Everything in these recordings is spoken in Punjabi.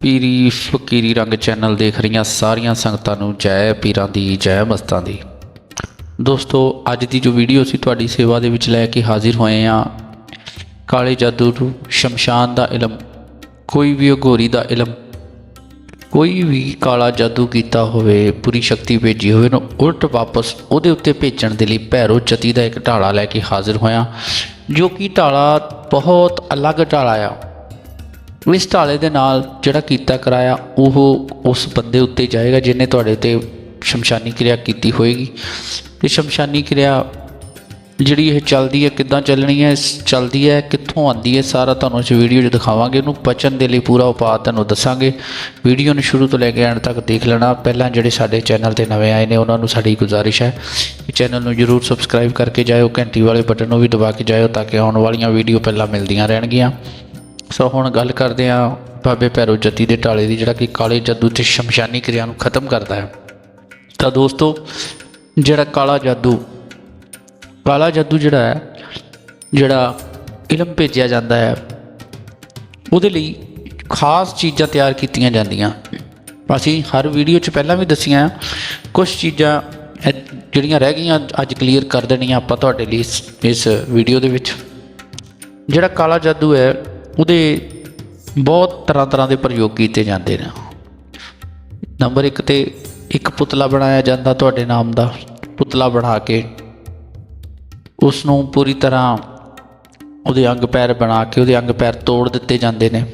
ਪੀਰੀ ਫਕੀਰੀ ਰੰਗ ਚੈਨਲ ਦੇਖ ਰਹੀਆਂ ਸਾਰੀਆਂ ਸੰਗਤਾਂ ਨੂੰ ਜੈ ਪੀਰਾਂ ਦੀ, ਜੈ ਮਸਤਾਂ ਦੀ। ਦੋਸਤੋ, ਅੱਜ ਦੀ ਜੋ ਵੀਡੀਓ ਸੀ ਤੁਹਾਡੀ ਸੇਵਾ ਦੇ ਵਿੱਚ ਲੈ ਕੇ ਹਾਜ਼ਰ ਹੋਏ ਆ ਕਾਲੇ ਜਾਦੂ ਨੂੰ ਸ਼ਮਸ਼ਾਨ ਦਾ ਇਲਮ, ਕੋਈ ਵੀ ਅਗੋਰੀ ਦਾ ਇਲਮ, ਕੋਈ ਵੀ ਕਾਲਾ ਜਾਦੂ ਕੀਤਾ ਹੋਵੇ, ਪੂਰੀ ਸ਼ਕਤੀ ਭੇਜੀ ਹੋਵੇ ਨੂੰ ਉਲਟ ਵਾਪਸ ਉਹਦੇ ਉੱਤੇ ਭੇਜਣ ਦੇ ਲਈ ਭੈਰੋ ਜਤੀ ਦਾ ਇੱਕ ਢਾਲਾ ਲੈ ਕੇ ਹਾਜ਼ਰ ਹੋਇਆ। ਜੋ ਕਿ ਢਾਲਾ ਬਹੁਤ ਅਲੱਗ ਢਾਲਾ ਆ। ਇਸ ਢਾਲੇ ਦੇ ਨਾਲ ਜਿਹੜਾ ਕੀਤਾ ਕਰਾਇਆ, ਉਹ ਉਸ ਬੰਦੇ ਉੱਤੇ ਜਾਏਗਾ, ਜਿਹਨੇ ਤੁਹਾਡੇ ਤੇ ਸ਼ਮਸ਼ਾਨੀ ਕਿਰਿਆ ਕੀਤੀ ਹੋਏਗੀ। ਤੇ ਸ਼ਮਸ਼ਾਨੀ ਕਿਰਿਆ ਜਿਹੜੀ ਇਹ ਚੱਲਦੀ ਹੈ, ਕਿੱਦਾਂ ਚੱਲਣੀ ਹੈ ਚੱਲਦੀ ਹੈ, ਕਿੱਥੋਂ ਆਉਂਦੀ ਹੈ, ਸਾਰਾ ਤੁਹਾਨੂੰ ਇਸ ਵੀਡੀਓ 'ਚ ਦਿਖਾਵਾਂਗੇ। ਉਹਨੂੰ ਬਚਣ ਦੇ ਲਈ ਪੂਰਾ ਉਪਾਅ ਤੁਹਾਨੂੰ ਦੱਸਾਂਗੇ। ਵੀਡੀਓ ਨੂੰ ਸ਼ੁਰੂ ਤੋਂ ਲੈ ਕੇ ਐਂਡ ਤੱਕ ਦੇਖ ਲੈਣਾ। ਪਹਿਲਾਂ ਜਿਹੜੇ ਸਾਡੇ ਚੈਨਲ ਤੇ ਨਵੇਂ ਆਏ ਨੇ, ਉਹਨਾਂ ਨੂੰ ਸਾਡੀ ਗੁਜ਼ਾਰਿਸ਼ ਹੈ ਕਿ ਚੈਨਲ ਨੂੰ ਜਰੂਰ ਸਬਸਕ੍ਰਾਈਬ ਕਰਕੇ ਜਾਇਓ, ਘੰਟੀ ਵਾਲੇ ਬਟਨ ਨੂੰ ਵੀ ਦਬਾ ਕੇ ਜਾਇਓ ਤਾਂ ਕਿ ਆਉਣ ਵਾਲੀਆਂ ਵੀਡੀਓ ਪਹਿਲਾਂ ਮਿਲਦੀਆਂ ਰਹਿਣਗੀਆਂ। ਸੋ ਹੁਣ ਗੱਲ ਕਰਦੇ ਹਾਂ ਬਾਬੇ ਭੈਰੋ ਜੱਤੀ ਦੇ ਢਾਲੇ ਦੀ, ਜਿਹੜਾ ਕਿ ਕਾਲੇ ਜਾਦੂ ਤੇ ਸ਼ਮਸ਼ਾਨੀ ਕਿਰਿਆ ਨੂੰ ਖਤਮ ਕਰਦਾ ਹੈ। ਤਾਂ ਦੋਸਤੋ, ਜਿਹੜਾ ਕਾਲਾ ਜਾਦੂ ਕਾਲਾ ਜਾਦੂ ਜਿਹੜਾ ਹੈ, ਜਿਹੜਾ ਇਲਮ ਭੇਜਿਆ ਜਾਂਦਾ ਹੈ, ਉਹਦੇ ਲਈ ਖਾਸ ਚੀਜ਼ਾਂ ਤਿਆਰ ਕੀਤੀਆਂ ਜਾਂਦੀਆਂ। ਅਸੀਂ ਹਰ ਵੀਡੀਓ 'ਚ ਪਹਿਲਾਂ ਵੀ ਦੱਸੀਆਂ ਕੁਝ ਚੀਜ਼ਾਂ ਜਿਹੜੀਆਂ ਰਹਿ ਗਈਆਂ ਅੱਜ ਕਲੀਅਰ ਕਰ ਦੇਣੀਆਂ ਆਪਾਂ ਤੁਹਾਡੇ ਲਈ ਇਸ ਇਸ ਵੀਡੀਓ ਦੇ ਵਿੱਚ। ਜਿਹੜਾ ਕਾਲਾ ਜਾਦੂ ਹੈ, ਉਹਦੇ ਬਹੁਤ ਤਰ੍ਹਾਂ ਤਰ੍ਹਾਂ ਦੇ ਪ੍ਰਯੋਗ ਕੀਤੇ ਜਾਂਦੇ ਨੇ। ਨੰਬਰ 1 ਤੇ ਇੱਕ ਪੁਤਲਾ ਬਣਾਇਆ ਜਾਂਦਾ ਤੁਹਾਡੇ ਨਾਮ ਦਾ, ਪੁਤਲਾ ਬਣਾ ਕੇ। ਉਸ ਨੂੰ ਪੂਰੀ ਤਰ੍ਹਾਂ ਉਹਦੇ ਅੰਗ ਪੈਰ ਬਣਾ ਕੇ, ਉਹਦੇ ਅੰਗ ਪੈਰ ਤੋੜ ਦਿੱਤੇ ਜਾਂਦੇ ਨੇ।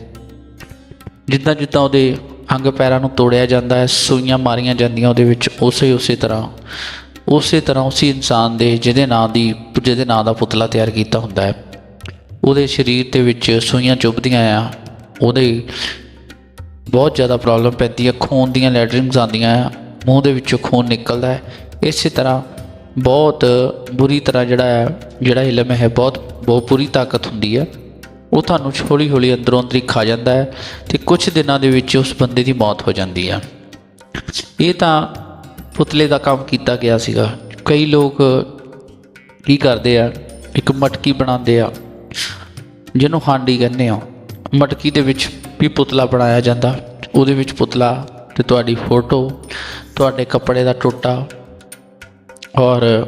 ਜਿੱਦਾਂ ਜਿੱਦਾਂ ਉਹਦੇ ਅੰਗ ਪੈਰਾਂ ਨੂੰ ਤੋੜਿਆ ਜਾਂਦਾ ਹੈ, ਸੂਈਆਂ ਮਾਰੀਆਂ ਜਾਂਦੀਆਂ ਉਹਦੇ ਵਿੱਚ, ਉਸੇ ਉਸੇ ਤਰ੍ਹਾਂ ਉਸੇ ਤਰ੍ਹਾਂ ਉਸੇ ਇਨਸਾਨ ਦੇ ਜਿਹਦੇ ਨਾਂ ਦੀ, ਜਿਹਦੇ ਨਾਂ ਦਾ ਪੁਤਲਾ ਤਿਆਰ ਕੀਤਾ ਹੁੰਦਾ ਹੈ। ਉਹਦੇ ਸਰੀਰ ਦੇ ਵਿੱਚ ਸੂਈਆਂ ਚੁੱਭਦੀਆਂ ਆ, ਉਹਦੇ ਬਹੁਤ ਜ਼ਿਆਦਾ ਪ੍ਰੋਬਲਮ ਪੈਂਦੀ ਹੈ, ਖੂਨ ਦੀਆਂ ਲੈਟਰਿੰਗਸ ਆਉਂਦੀਆਂ ਆ, ਮੂੰਹ ਦੇ ਵਿੱਚੋਂ ਖੂਨ ਨਿਕਲਦਾ ਹੈ। ਇਸੇ ਤਰ੍ਹਾਂ ਬਹੁਤ ਬੁਰੀ ਤਰ੍ਹਾਂ ਜਿਹੜਾ ਹੈ, ਜਿਹੜਾ ਇਲਮ ਹੈ, ਬਹੁਤ ਬਹੁਤ ਬੁਰੀ ਤਾਕਤ ਹੁੰਦੀ ਹੈ। ਉਹ ਤੁਹਾਨੂੰ ਹੌਲੀ ਹੌਲੀ ਅੰਦਰੋਂ ਅੰਦਰੀ ਖਾ ਜਾਂਦਾ ਹੈ ਤੇ ਕੁਝ ਦਿਨਾਂ ਦੇ ਵਿੱਚ ਉਸ ਬੰਦੇ ਦੀ ਮੌਤ ਹੋ ਜਾਂਦੀ ਹੈ। ਇਹ ਤਾਂ ਪੁਤਲੇ ਦਾ ਕੰਮ ਕੀਤਾ ਗਿਆ ਸੀਗਾ। ਕਈ ਲੋਕ ਕੀ ਕਰਦੇ ਆ, ਇੱਕ ਮਟਕੀ ਬਣਾਉਂਦੇ ਆ, ਜਿਹਨੂੰ ਹਾਂਡੀ ਕਹਿੰਦੇ ਆ। ਮਟਕੀ ਦੇ ਵਿੱਚ ਵੀ ਪੁਤਲਾ ਬਣਾਇਆ ਜਾਂਦਾ। ਉਹਦੇ ਵਿੱਚ ਪੁਤਲਾ ਤੇ ਤੁਹਾਡੀ ਫੋਟੋ, ਤੁਹਾਡੇ ਕੱਪੜੇ ਦਾ ਟੋਟਾ ਔਰ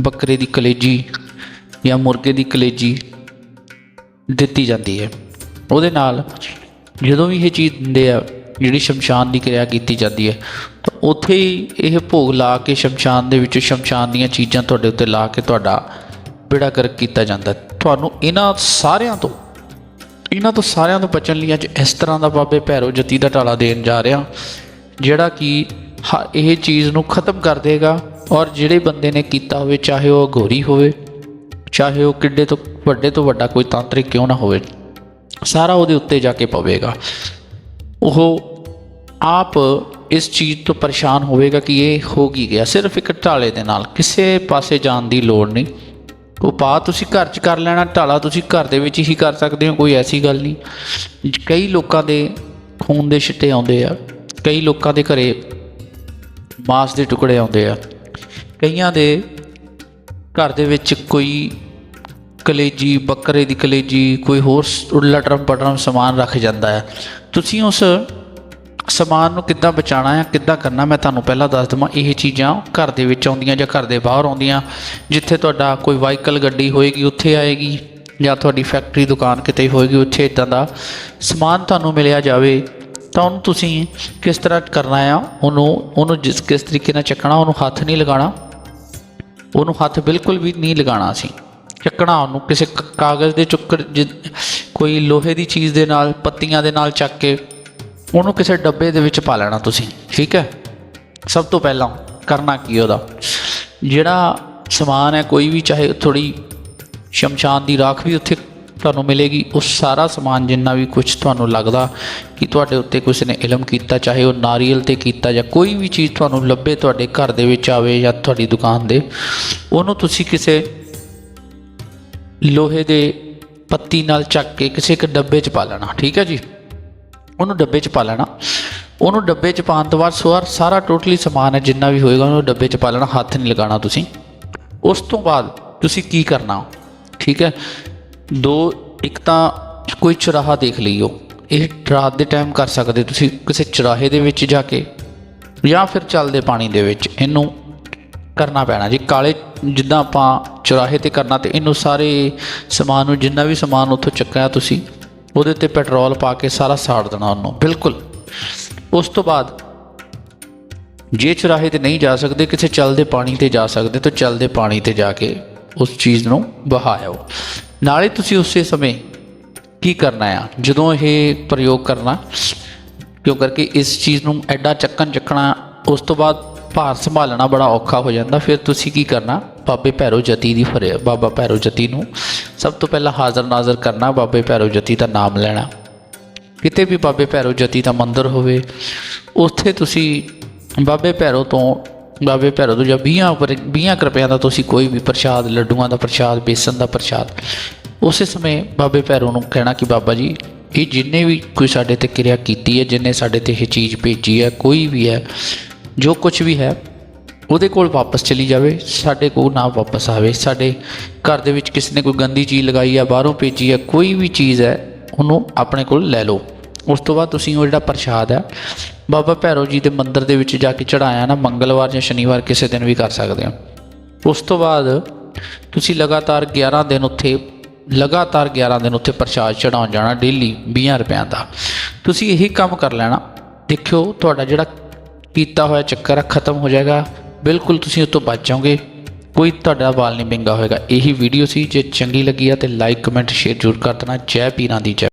ਬੱਕਰੇ ਦੀ ਕਲੇਜੀ ਜਾਂ ਮੁਰਗੇ ਦੀ ਕਲੇਜੀ ਦਿੱਤੀ ਜਾਂਦੀ ਹੈ। ਉਹਦੇ ਨਾਲ ਜਦੋਂ ਵੀ ਇਹ ਚੀਜ਼ ਦਿੰਦੇ ਆ, ਜਿਹੜੀ ਸ਼ਮਸ਼ਾਨ ਦੀ ਕਿਰਿਆ ਕੀਤੀ ਜਾਂਦੀ ਹੈ, ਤਾਂ ਉੱਥੇ ਹੀ ਇਹ ਭੋਗ ਲਾ ਕੇ ਸ਼ਮਸ਼ਾਨ ਦੇ ਵਿੱਚ ਸ਼ਮਸ਼ਾਨ ਦੀਆਂ ਚੀਜ਼ਾਂ ਤੁਹਾਡੇ ਉੱਤੇ ਲਾ ਕੇ ਤੁਹਾਡਾ ਬਿੜਾ ਕਰ ਕੀਤਾ ਜਾਂਦਾ ਤੁਹਾਨੂੰ ਇਹਨਾਂ ਸਾਰਿਆਂ ਤੋਂ, ਇਹਨਾਂ ਤੋਂ ਸਾਰਿਆਂ ਤੋਂ ਬਚਣ ਲਈ ਅੱਜ ਇਸ ਤਰ੍ਹਾਂ ਦਾ ਬਾਬੇ ਭੈਰੋ ਜਤੀ ਦਾ ਟਾਲਾ ਦੇਣ ਜਾ ਰਿਹਾ, ਜਿਹੜਾ ਕਿ ਹ- ਇਹ ਚੀਜ਼ ਨੂੰ ਖਤਮ ਕਰ ਦੇਗਾ। ਔਰ ਜਿਹੜੇ ਬੰਦੇ ਨੇ ਕੀਤਾ ਹੋਵੇ, ਚਾਹੇ ਉਹ ਅਘੋਰੀ ਹੋਵੇ, ਚਾਹੇ ਉਹ ਕਿੱਡੇ ਤੋਂ ਵੱਡੇ ਤੋਂ ਵੱਡਾ ਕੋਈ ਤਾਂਤਰਿਕ ਕਿਉਂ ਨਾ ਹੋਵੇ, ਸਾਰਾ ਉਹਦੇ ਉੱਤੇ ਜਾ ਕੇ ਪਵੇਗਾ। ਉਹ ਆਪ ਇਸ ਚੀਜ਼ ਤੋਂ ਪਰੇਸ਼ਾਨ ਹੋਵੇਗਾ ਕਿ ਇਹ ਹੋ ਕੀ ਗਿਆ। ਸਿਰਫ ਇੱਕ ਢਾਲੇ ਦੇ ਨਾਲ, ਕਿਸੇ ਪਾਸੇ ਜਾਣ ਦੀ ਲੋੜ ਨਹੀਂ। ਉਪਾਅ ਤੁਸੀਂ ਘਰ 'ਚ ਕਰ ਲੈਣਾ, ਢਾਲਾ ਤੁਸੀਂ ਘਰ ਦੇ ਵਿੱਚ ਹੀ ਕਰ ਸਕਦੇ ਹੋ, ਕੋਈ ਐਸੀ ਗੱਲ ਨਹੀਂ। ਕਈ ਲੋਕਾਂ ਦੇ ਖੂਨ ਦੇ ਛਿੱਟੇ ਆਉਂਦੇ ਆ, ਕਈ ਲੋਕਾਂ ਦੇ ਘਰੇ ਮਾਸ ਦੇ ਟੁਕੜੇ ਆਉਂਦੇ ਆ। ਕਈਆਂ ਦੇ ਘਰ ਦੇ ਵਿੱਚ ਕੋਈ ਕਲੇਜੀ, ਬੱਕਰੇ ਦੀ ਕਲੇਜੀ, ਕੋਈ ਹੋਰ ਸ- ਪਟਰਮ ਸਮਾਨ ਰੱਖ ਜਾਂਦਾ ਹੈ। ਤੁਸੀਂ ਉਸ ਸਮਾਨ ਨੂੰ ਕਿੱਦਾਂ ਬਚਾਉਣਾ ਹੈ ਕਿੱਦਾਂ ਕਰਨਾ, ਮੈਂ ਤੁਹਾਨੂੰ ਪਹਿਲਾਂ ਦੱਸ ਦਵਾਂ। ਇਹ ਚੀਜ਼ਾਂ ਘਰ ਦੇ ਵਿੱਚ ਆਉਂਦੀਆਂ ਜਾਂ ਘਰ ਦੇ ਬਾਹਰ ਆਉਂਦੀਆਂ। ਜਿੱਥੇ ਤੁਹਾਡਾ ਕੋਈ ਵਾਹੀਕਲ ਗੱਡੀ ਹੋਏਗੀ, ਉੱਥੇ ਆਏਗੀ ਜਾਂ ਤੁਹਾਡੀ ਫੈਕਟਰੀ ਦੁਕਾਨ ਕਿਤੇ ਹੋਏਗੀ, ਉੱਥੇ ਇਦਾਂ ਦਾ ਸਮਾਨ ਤੁਹਾਨੂੰ ਮਿਲਿਆ ਜਾਵੇ, ਤਾਂ ਉਹਨੂੰ ਤੁਸੀਂ ਕਿਸ ਤਰ੍ਹਾਂ ਕਰਨਾ ਆ? ਉਹਨੂੰ ਉਹਨੂੰ ਜਿਸ, ਕਿਸ ਤਰੀਕੇ ਨਾਲ ਚੱਕਣਾ, ਉਹਨੂੰ ਹੱਥ ਨਹੀਂ ਲਗਾਉਣਾ। ਉਹਨੂੰ ਹੱਥ ਬਿਲਕੁਲ ਵੀ ਨਹੀਂ ਲਗਾਉਣਾ ਸੀ। ਚੱਕਣਾ ਉਹਨੂੰ, ਕਿਸੇ ਕ- ਕਾਗਜ਼ ਦੇ ਚੁੱਕਰ ਜਿ- ਕੋਈ ਲੋਹੇ ਦੀ ਚੀਜ਼ ਦੇ ਨਾਲ, ਪੱਤੀਆਂ ਦੇ ਨਾਲ ਚੱਕ ਕੇ ਉਹਨੂੰ ਕਿਸੇ ਡੱਬੇ ਦੇ ਵਿੱਚ ਪਾ ਲੈਣਾ ਤੁਸੀਂ, ਠੀਕ ਹੈ? ਸਭ ਤੋਂ ਪਹਿਲਾਂ ਕਰਨਾ ਕੀ ਉਹਦਾ? ਜਿਹੜਾ ਸਮਾਨ ਹੈ, ਕੋਈ ਵੀ ਚਾਹੇ ਥੋੜੀ ਸ਼ਮਸ਼ਾਨ ਦੀ ਰਾਖ ਵੀ ਉੱਥੇ ਤੁਹਾਨੂੰ ਮਿਲੇਗੀ। ਉਹ ਸਾਰਾ ਸਮਾਨ ਜਿੰਨਾ ਵੀ ਕੁਝ ਤੁਹਾਨੂੰ ਲੱਗਦਾ ਕਿ ਤੁਹਾਡੇ ਉੱਤੇ ਕਿਸੇ ਨੇ ਇਲਮ ਕੀਤਾ, ਚਾਹੇ ਉਹ ਨਾਰੀਅਲ ਤੇ ਕੀਤਾ ਜਾਂ ਕੋਈ ਵੀ ਚੀਜ਼ ਤੁਹਾਨੂੰ ਲੱਭੇ, ਤੁਹਾਡੇ ਘਰ ਦੇ ਵਿੱਚ ਆਵੇ ਜਾਂ ਤੁਹਾਡੀ ਦੁਕਾਨ ਦੇ, ਉਹਨੂੰ ਤੁਸੀਂ ਕਿਸੇ ਲੋਹੇ ਦੇ ਪੱਤੀ ਨਾਲ ਚੱਕ ਕੇ ਕਿਸੇ ਇੱਕ ਡੱਬੇ 'ਚ ਪਾ ਲੈਣਾ, ਠੀਕ ਹੈ ਜੀ? ਉਹਨੂੰ ਡੱਬੇ 'ਚ ਪਾ ਲੈਣਾ। ਉਹਨੂੰ ਡੱਬੇ 'ਚ ਪਾਉਣ ਤੋਂ ਬਾਅਦ ਸਵਾਰ ਸਾਰਾ ਟੋਟਲੀ ਸਮਾਨ ਹੈ, ਜਿੰਨਾ ਵੀ ਹੋਏਗਾ ਉਹਨੂੰ ਡੱਬੇ 'ਚ ਪਾ ਲੈਣਾ, ਹੱਥ ਨਹੀਂ ਲਗਾਉਣਾ ਤੁਸੀਂ। ਉਸ ਤੋਂ ਬਾਅਦ ਤੁਸੀਂ ਕੀ ਕਰਨਾ, ਠੀਕ ਹੈ? ਦੋ, ਇੱਕ ਤਾਂ ਕੋਈ ਚੁਰਾਹਾ ਦੇਖ ਲਈਓ। ਇਹ ਰਾਤ ਦੇ ਟਾਈਮ ਕਰ ਸਕਦੇ ਤੁਸੀਂ ਕਿਸੇ ਚੁਰਾਹੇ ਦੇ ਵਿੱਚ ਜਾ ਕੇ ਜਾਂ ਫਿਰ ਚੱਲਦੇ ਪਾਣੀ ਦੇ ਵਿੱਚ। ਇਹਨੂੰ ਕਰਨਾ ਪੈਣਾ ਜੀ। ਕਾਲੇ ਜਿੱਦਾਂ ਆਪਾਂ ਚੁਰਾਹੇ ਤੇ ਕਰਨਾ ਤੇ ਇਹਨੂੰ ਸਾਰੇ ਸਮਾਨ ਨੂੰ, ਜਿੰਨਾ ਵੀ ਸਮਾਨ ਉੱਥੋਂ ਚੱਕਿਆ ਤੁਸੀਂ, ਉਹਦੇ ਤੇ ਪੈਟਰੋਲ ਪਾ ਕੇ ਸਾਰਾ ਸਾੜ ਦੇਣਾ ਉਹਨੂੰ। ਬਿਲਕੁਲ। ਉਸ ਤੋਂ ਬਾਅਦ ਜੇ ਚੁਰਾਹੇ ਤੇ ਨਹੀਂ ਜਾ ਸਕਦੇ, ਕਿਸੇ ਚੱਲਦੇ ਪਾਣੀ ਤੇ ਜਾ ਸਕਦੇ, ਤਾਂ ਚੱਲਦੇ ਪਾਣੀ ਤੇ ਜਾ ਕੇ ਉਸ ਚੀਜ਼ ਨੂੰ ਬਹਾਇਓ ਨਾਲੇ ਤੁਸੀਂ ਉਸੇ ਸਮੇਂ ਕੀ ਕਰਨਾ ਆ? ਜਦੋਂ ਇਹ ਪ੍ਰਯੋਗ ਕਰਨਾ, ਕਿਉਂ ਕਰਕੇ ਇਸ ਚੀਜ਼ ਨੂੰ ਐਡਾ ਚੱਕਣ ਚੱਕਣਾ, ਉਸ ਤੋਂ ਬਾਅਦ ਭਾਰ ਸੰਭਾਲਣਾ ਬੜਾ ਔਖਾ ਹੋ ਜਾਂਦਾ। ਫਿਰ ਤੁਸੀਂ ਕੀ ਕਰਨਾ? ਬਾਬੇ ਭੈਰੋ ਜਤੀ ਦੀ ਫਰੇ ਬਾਬਾ ਭੈਰੋ ਜਤੀ ਨੂੰ ਸਭ ਤੋਂ ਪਹਿਲਾਂ ਹਾਜ਼ਰ ਨਾਜ਼ਰ ਕਰਨਾ, ਬਾਬੇ ਭੈਰੋ ਜਤੀ ਦਾ ਨਾਮ ਲੈਣਾ। ਕਿਤੇ ਵੀ ਬਾਬੇ ਭੈਰੋ ਜਤੀ ਦਾ ਮੰਦਿਰ ਹੋਵੇ, ਉੱਥੇ ਤੁਸੀਂ ਬਾਬੇ ਭੈਰੋ ਤੋਂ ਬਾਬੇ ਭੈਰੋ ਤੋਂ ਜਾਂ 20 ਉੱਪਰ 20 ਕੁ ਦਾ ਤੁਸੀਂ ਕੋਈ ਵੀ ਪ੍ਰਸ਼ਾਦ, ਲੱਡੂਆਂ ਦਾ ਪ੍ਰਸ਼ਾਦ, ਬੇਸਨ ਦਾ ਪ੍ਰਸ਼ਾਦ, ਉਸੇ ਸਮੇਂ ਬਾਬੇ ਭੈਰੋ ਨੂੰ ਕਹਿਣਾ ਕਿ ਬਾਬਾ ਜੀ, ਇਹ ਜਿੰਨੇ ਵੀ ਕੋਈ ਸਾਡੇ ਤੇ ਕਿਰਿਆ ਕੀਤੀ ਹੈ, ਜਿੰਨੇ ਸਾਡੇ ਤੇ ਇਹ ਚੀਜ਼ ਭੇਜੀ ਹੈ, ਕੋਈ ਵੀ ਹੈ, ਜੋ ਕੁਝ ਵੀ ਹੈ, ਉਹਦੇ ਕੋਲ ਵਾਪਸ ਚਲੀ ਜਾਵੇ, ਸਾਡੇ ਕੋਲ ਨਾ ਵਾਪਸ ਆਵੇ, ਸਾਡੇ ਘਰ ਦੇ ਵਿੱਚ ਕਿਸੇ ਨੇ ਕੋਈ ਗੰਦੀ ਚੀਜ਼ ਲਗਾਈ ਹੈ, ਬਾਹਰੋਂ ਭੇਜੀ ਹੈ, ਕੋਈ ਵੀ ਚੀਜ਼ ਹੈ, ਉਹਨੂੰ ਆਪਣੇ ਕੋਲ ਲੈ ਲਓ। ਉਸ ਤੋਂ ਬਾਅਦ ਤੁਸੀਂ ਉਹ ਜਿਹੜਾ ਪ੍ਰਸ਼ਾਦ ਹੈ, ਬਾਬਾ ਭੈਰੋ ਜੀ ਦੇ ਮੰਦਿਰ ਦੇ ਵਿੱਚ ਜਾ ਕੇ ਚੜਾਇਆ ਨਾ, ਮੰਗਲਵਾਰ ਜਾਂ ਸ਼ਨੀਵਾਰ ਕਿਸੇ ਦਿਨ ਵੀ ਕਰ ਸਕਦੇ ਹੋ। ਉਸ ਤੋਂ ਬਾਅਦ ਤੁਸੀਂ ਲਗਾਤਾਰ 11 ਦਿਨ ਉੱਥੇ, ਲਗਾਤਾਰ 11 ਦਿਨ ਉੱਥੇ ਪ੍ਰਸ਼ਾਦ ਚੜਾਉਣ ਜਾਣਾ, ਡੇਲੀ 20 ਰੁਪਿਆਂ ਦਾ। ਤੁਸੀਂ ਇਹੀ ਕੰਮ ਕਰ ਲੈਣਾ। ਦੇਖਿਓ, ਤੁਹਾਡਾ ਜਿਹੜਾ ਕੀਤਾ ਹੋਇਆ ਚੱਕਰ ਹੈ ਖਤਮ ਹੋ ਜਾਏਗਾ। ਬਿਲਕੁਲ ਤੁਸੀਂ ਉਸ ਤੋਂ ਬਚ ਜਾਓਗੇ। ਕੋਈ ਤੁਹਾਡਾ ਵਾਲ ਨਹੀਂ ਵਿੰਗਾ ਹੋਏਗਾ। ਇਹੀ ਵੀਡੀਓ ਸੀ। ਜੇ ਚੰਗੀ ਲੱਗੀ ਆ ਤੇ ਲਾਈਕ ਕਮੈਂਟ ਸ਼ੇਅਰ ਜ਼ਰੂਰ ਕਰ ਦੇਣਾ। ਜੈ ਪੀਰਾਂ ਦੀ ਜੈ।